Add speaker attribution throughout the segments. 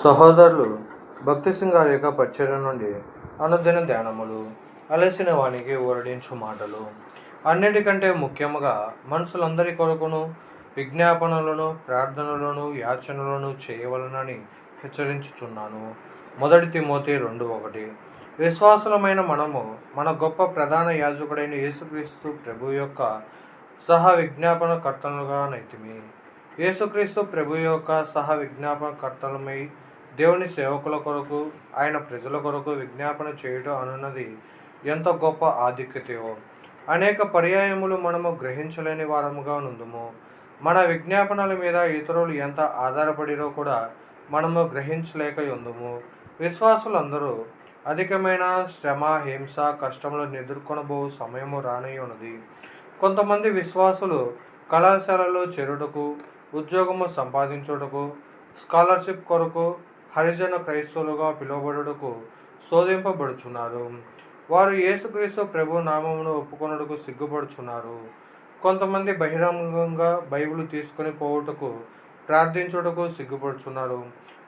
Speaker 1: సహోదరులు భక్తి సింగారి యొక్క పరిచర్య నుండి అనుదిన ధ్యానములు అలసిన వానికి ఊరడించు మాటలు. అన్నిటికంటే ముఖ్యముగా మనుషులందరి కొరకును విజ్ఞాపనలను ప్రార్థనలను యాచనలను చేయవలనని హెచ్చరించుచున్నాను. మొదటి తిమోతి రెండు ఒకటి. విశ్వాసులమైన మనము మన గొప్ప ప్రధాన యాజకుడైన యేసుక్రీస్తు ప్రభు యొక్క సహ విజ్ఞాపన కర్తలుగా నైతిమి. యేసుక్రీస్తు ప్రభు యొక్క సహ విజ్ఞాపనకర్తలమై దేవుని సేవకుల కొరకు ఆయన ప్రజల కొరకు విజ్ఞాపన చేయడం అనున్నది ఎంత గొప్ప ఆధిక్యతయో. అనేక పర్యాయములు మనము గ్రహించలేని వారముగా నుందుము. మన విజ్ఞాపనల మీద ఇతరులు ఎంత ఆధారపడిరో కూడా మనము గ్రహించలేక ఉందుము విశ్వాసులందరూ అధికమైన శ్రమ హింస కష్టములను ఎదుర్కొనబో సమయము రానయ్యున్నది కొంతమంది విశ్వాసులు కళాశాలలో చేరుటకు ఉద్యోగము సంపాదించుటకు స్కాలర్షిప్ కొరకు హరిజన క్రైస్తవులుగా పిలువబడుటకు శోధింపబడుచున్నారు. వారు యేసుక్రీస్తు ప్రభు నామమును ఒప్పుకొనుటకు సిగ్గుపడుచున్నారు. కొంతమంది బహిరంగంగా బైబిల్ తీసుకొని పోవుటకు ప్రార్థించుటకు సిగ్గుపడుచున్నారు.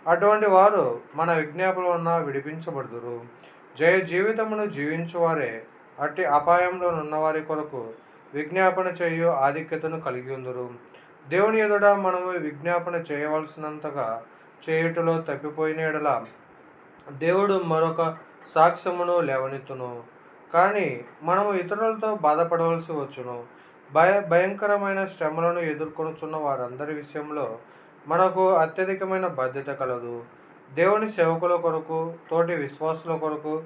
Speaker 1: అటువంటి వారు మన విజ్ఞాపన ఉన్న విడిపించబడుదురు. జయ జీవితమును జీవించువారే అట్టి అపాయంలో ఉన్నవారి కొరకు విజ్ఞాపన చేయు ఆధిక్యతను కలిగి ఉందరు. దేవుని ఎదుట మనము విజ్ఞాపన చేయవలసినంతగా చేయుటలో తప్పిపోయిన ఎడల దేవుడు మరొక సాక్ష్యమును లేవనెత్తును. కానీ మనము ఇతరులతో బాధపడవలసి వచ్చును. భయ భయంకరమైన శ్రమలను ఎదుర్కొనుచున్న వారందరి విషయంలో మనకు అత్యధికమైన బాధ్యత కలదు. దేవుని సేవకుల కొరకు తోటి విశ్వాసుల కొరకు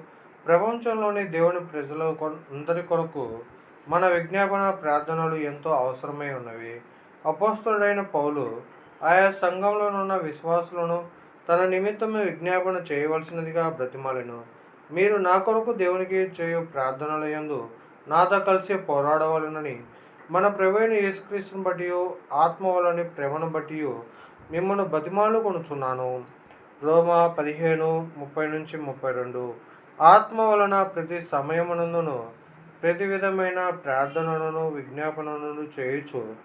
Speaker 1: ప్రపంచంలోని దేవుని ప్రజల అందరి కొరకు మన విజ్ఞాపన ప్రార్థనలు ఎంతో అవసరమై ఉన్నవి. అపోస్తుడైన పౌలు ఆయా సంఘంలోనున్న విశ్వాసులను తన నిమిత్తము విజ్ఞాపన చేయవలసినదిగా బ్రతిమాలను. మీరు నా కొరకు దేవునికి చేయు ప్రార్థనల యందు నాతో కలిసి పోరాడవలనని మన ప్రభువైన యేసుక్రీస్తుని బట్టి ఆత్మ వలని ప్రేమను బట్టి మిమ్మల్ని బతిమాలు కొనుచున్నాను. రోమా పదిహేను ముప్పై నుంచి ముప్పై రెండు. ఆత్మ వలన ప్రతి సమయమునందును ప్రతి విధమైన ప్రార్థనలను విజ్ఞాపనలను చేయొచ్చు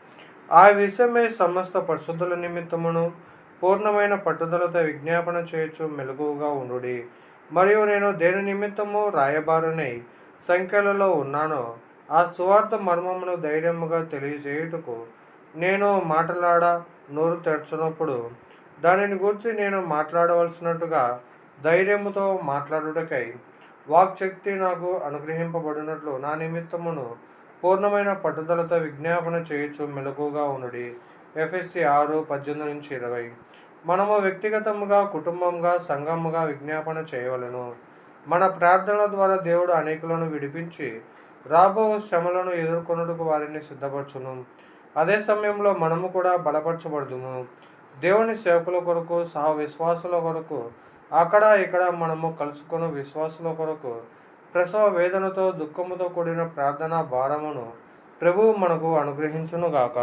Speaker 1: ఆ విషయమై సమస్త పరిశుద్ధుల నిమిత్తమును పూర్ణమైన పట్టుదలతో విజ్ఞాపన చేయొచ్చు మెలకుగా ఉండుడి. మరియు నేను దేని నిమిత్తము రాయబారునై సంఖ్యలలో ఉన్నానో ఆ సువార్త మర్మమును ధైర్యముగా తెలియజేయుటకు నేను మాట్లాడ నోరు తెరచినప్పుడు దానిని గురించి నేను మాట్లాడవలసినట్టుగా ధైర్యముతో మాట్లాడుటకై వాక్శక్తి నాకు అనుగ్రహింపబడినట్లు నా నిమిత్తమును పూర్ణమైన పట్టుదలతో విజ్ఞాపన చేయొచ్చు మెలకుగా ఉండుడి. ఎఫ్ఎస్సి ఆరు పద్దెనిమిది నుంచి ఇరవై. మనము వ్యక్తిగతముగా కుటుంబంగా సంఘముగా విజ్ఞాపన చేయవలను. మన ప్రార్థనల ద్వారా దేవుడు అనేకులను విడిపించి రాబో శ్రమలను ఎదుర్కొనుటకు వారిని సిద్ధపరచును. అదే సమయంలో మనము కూడా బలపరచబడుదుము. దేవుని సేవకుల కొరకు సహ విశ్వాసుల కొరకు అక్కడ ఇక్కడ మనము కలుసుకొని విశ్వాసుల కొరకు ప్రసవ వేదనతో దుఃఖముతో కూడిన ప్రార్థనా భారమును ప్రభువు మనకు అనుగ్రహించునుగాక.